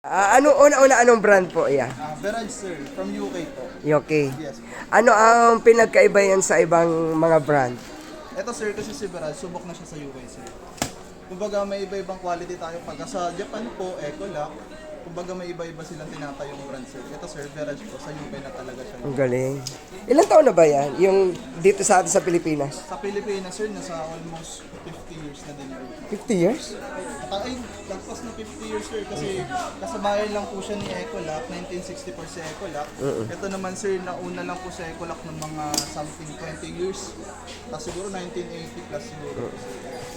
Ah, ano una-una anong brand po yan? Ah, Verage sir, from UK po. Okay. Yes po. Ano ang pinagkaiba yan sa ibang mga brand? Ito sir, kasi si Verage, subok na siya sa UK sir. Kumbaga may iba-ibang quality tayo. Pagka sa Japan po, Ecolac. Kumbaga may iba-iba silang tinatayong brand sir. Ito sir, Verage po, sa UK na talaga siya. Ang galing. Ilan taon na ba yan? Yung dito sa atin sa Pilipinas? Sa Pilipinas sir, nasa almost 50 years na din. sir. 50 years? Ay, lagpas na 50 years sir kasi kasabayan lang po siya ni Ecolac, 1964 si Ecolac. Ito naman sir, nauna lang po sa Ecolac ng mga something 20 years. Tapos siguro 1980 plus siguro.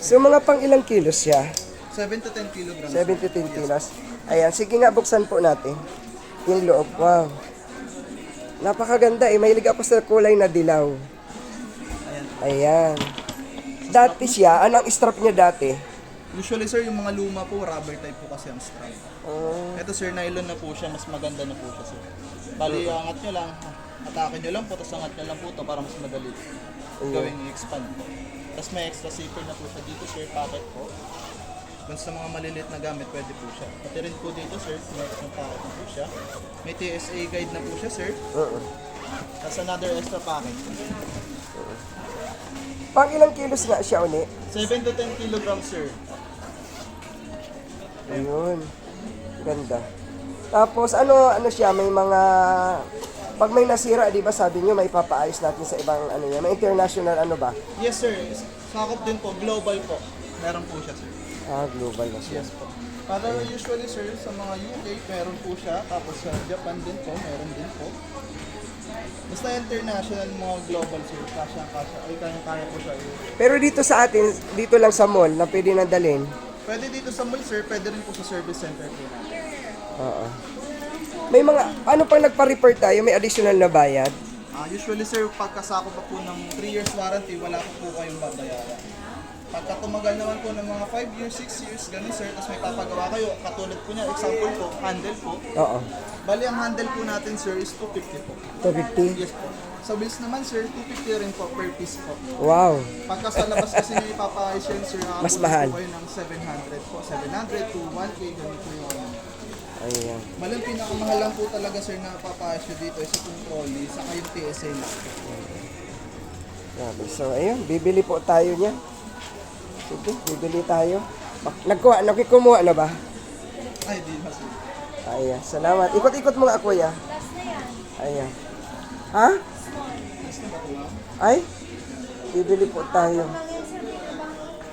So mga pang ilang kilos siya? 7 to 10 kilograms. 7 to 10 kilos. Ayan, sige nga buksan po natin. Yung loob, wow. Napakaganda eh. Mahilig ako sa kulay na dilaw. Ayan. Dati siya, anong strap niya dati? Usually sir, yung mga luma po, rubber type po kasi ang strap. Oh, Ito sir, nylon na po siya, mas maganda na po siya sir. Bali, angat nyo lang, atake nyo lang po, tapos angat nyo lang po ito para mas madali. Gawing i-expand po. Tapos may extra zipper na po siya dito sir, pocket po. Kung sa mga maliliit na gamit, pwede po siya. Pati rin po dito sir, may extra pocket na po siya. May TSA guide na po siya sir. oo. Tapos another extra pocket. Pang ilang kilos nga siya uni? 7 to 10 kilograms sir. Ayun. Ganda. Tapos ano ano siya may mga pag may nasira, 'di ba sabi niyo may papaayos natin sa ibang ano yan, may international ano ba? Yes sir, sakop din po, global po. Meron po siya sir. Ah, global na siya. Yes po. Para usually sir, sa mga UK, meron po siya. Tapos sa Japan din po, meron din po. Basta international mga global sir, kasya kasya. Ay, kaya-kaya po siya. Pero dito sa atin, dito lang sa mall na pwede na dalhin. Pwede dito sa mall sir, pwede rin po sa service center po natin. Oo. May mga ano pang nagpa-repair tayo, may additional na bayad. Ah, usually sir, pagkasako pa po ng 3 years warranty, wala po po kayong babayaran. Pagka tumagal naman po ng mga 5 years, 6 years, ganun sir, tapos may papagawa kayo, katulad po niya, example po, handle po. Oo. Bali, ang handle po natin sir is 250 po. 250. Yes po. Sa wheels naman sir, 250 rin po per piece po. Wow. Pagka sa labas kasi niya ipapaayos yan sir, aabot Mas po mahal. kayo ng 700 po. 700 to 1K, ganito yung ano. Ayan. Malang pinakamahal lang po talaga sir na papaayos nyo dito is itong trolley, saka yung TSA lang. Grabe. So, ayun, bibili po tayo niya. Sige, bibili tayo. Nagkuha, nakikumuha na ba? Ay, di ba sir? Ayan, salamat. Ikot-ikot mo nga, kuya. Ayan. Ha? Ay? Bibili po tayo.